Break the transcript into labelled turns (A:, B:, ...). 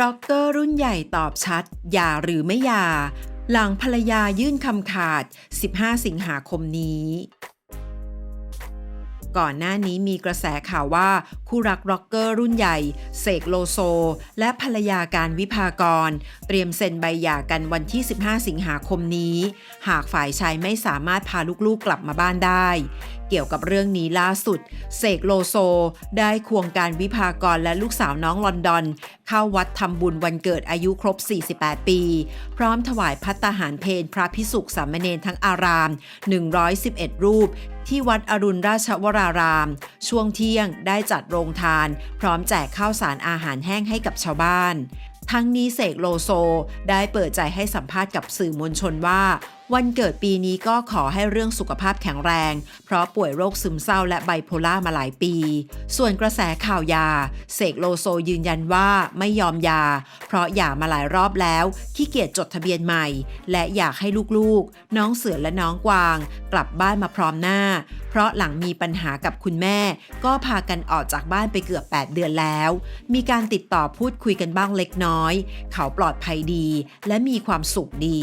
A: ร็อกเกอร์รุ่นใหญ่ตอบชัดหย่าหรือไม่หย่า หลังภรรยายื่นคำขาด 15 สิงหาคมนี้ ก่อนหน้านี้มีกระแสข่าวว่า คู่รักร็อกเกอร์รุ่นใหญ่ เสกโลโซ และภรรยาการวิภากร เตรียมเซ็นใบหย่ากันวันที่ 15 สิงหาคมนี้ หากฝ่ายชายไม่สามารถพาลูกๆกลับมาบ้านได้ เกี่ยวกับเรื่องนี้ล่าสุด เสกโลโซ ได้ควงการวิภากรและลูกสาวน้องลอนดอน เข้าวัดทำบุญวันเกิดอายุครบ 48 ปี พร้อมถวายพัตตาหารเพนพระพิสุขสามเณรทั้งอาราม 111 รูปที่วัดอรุณราชวราราม ช่วงเที่ยงได้จัดโรงทาน พร้อมแจกข้าวสารอาหารแห้งให้กับชาวบ้าน ทั้งนี้เสกโลโซ ได้เปิดใจให้สัมภาษณ์กับสื่อมวลชนว่าวันเกิดปีนี้ก็ขอให้เรื่องสุขภาพแข็งแรง เพราะป่วยโรคซึมเศร้าและไบโพล่ามาหลายปี ส่วนกระแสข่าวยา เสกโลโซยืนยันว่าไม่ยอมยา เพราะหย่ามาหลายรอบแล้วขี้เกียจจดทะเบียนใหม่ และอยากให้ลูกๆ น้องเสือและน้องกวาง กลับบ้านมาพร้อมหน้า เพราะหลังมีปัญหากับคุณแม่ ก็พากันออกจากบ้านไปเกือบ 8 เดือนแล้ว มีการติดต่อพูดคุยกันบ้างเล็กน้อย เขาปลอดภัยดี และมีความสุขดี